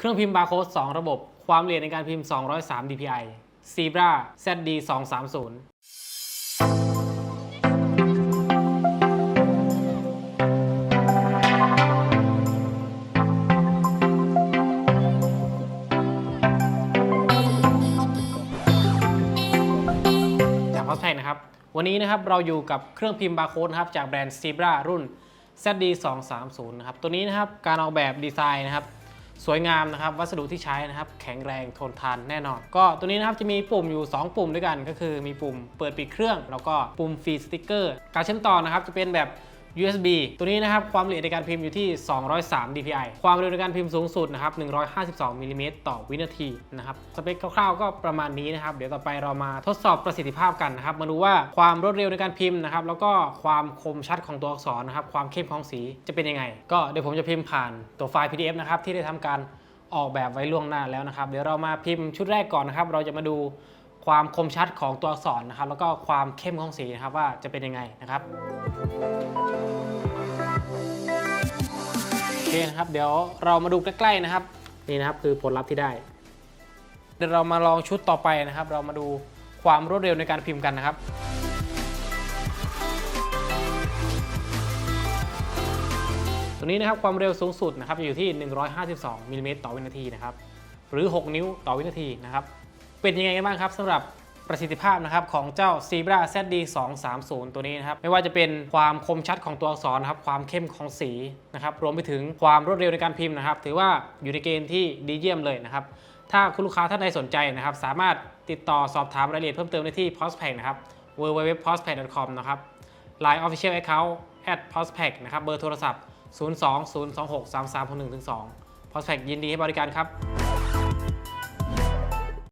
เครื่องพิมพ์บาร์โค้ด2ระบบ ความละเอียดในการพิมพ์ 203 dpi Zebra ZD 230จากพอสแพกนะครับวันนี้นะครับเราอยู่กับเครื่องพิมพ์บาร์โค้ดนะครับจากแบรนด์ Zebra รุ่น ZD 230นะครับตัวนี้นะครับการออกแบบดีไซน์นะครับ สวยงามนะครับ วัสดุที่ใช้นะครับ แข็งแรงทนทานแน่นอน ก็ตัวนี้นะครับจะมีปุ่มอยู่ 2 ปุ่มด้วยกัน ก็คือมีปุ่มเปิดปิดเครื่อง แล้วก็ปุ่มฟีดสติ๊กเกอร์ การเชื่อมต่อนะครับจะเป็นแบบ USB ตัวนี้นะครับความละเอียดในการพิมพ์อยู่ที่ 203 dpi ความเร็วในการพิมพ์สูงสุดนะครับ152มิลลิเมตรต่อวินาทีนะครับสเปคคร่าวๆก็ประมาณนี้นะครับ เดี๋ยวต่อไปเรามาทดสอบประสิทธิภาพกันนะครับ มาดูว่าความรวดเร็วในการพิมพ์นะครับ แล้วก็ความคมชัดของตัวอักษรนะครับ ความเข้มของสีจะเป็นยังไง ก็เดี๋ยวผมจะพิมพ์ผ่านตัวไฟล์ PDF นะครับที่ได้ทำการออกแบบไว้ล่วงหน้าแล้วนะครับ เดี๋ยวเรามาพิมพ์ชุดแรกก่อนนะครับ เราจะมาดู ความคมชัดของตัวอักษรนะครับ แล้วก็ความเข้มของสีนะครับว่าจะเป็นยังไงนะครับโอเคนะครับ เดี๋ยวเรามาดูใกล้ๆนะครับ นี่นะครับคือผลลัพธ์ที่ได้ เดี๋ยวเรามาลองชุดต่อไปนะครับ เรามาดูความรวดเร็วในการพิมพ์กันนะครับตัวนี้นะครับความเร็วสูงสุดนะครับจะอยู่ที่ 152มิลลิเมตรต่อวินาทีนะครับหรือ 6 นิ้วต่อวินาทีนะครับ เป็นยังไงกันบ้างครับสำหรับประสิทธิภาพนะครับของเจ้า Zebra ZD 230ตัวนี้นะครับไม่ว่าจะเป็นความคมชัดของตัวอักษรนะครับความเข้มของสีนะครับรวมไปถึงความรวดเร็วในการพิมพ์นะครับ ถือว่าอยู่ในเกณฑ์ที่ดีเยี่ยมเลยนะครับ ถ้าคุณลูกค้าท่านใดสนใจนะครับ สามารถติดต่อสอบถามรายละเอียดเพิ่มเติมได้ที่ p o s t p a c นะครับ w w w p o s t p a c c o m นะครับ Line Official Account p o s t p a c นะครับเบอร์โทรศัพท์ 02 026 3361 2 p o s t p a c ยินดีให้บริการครับ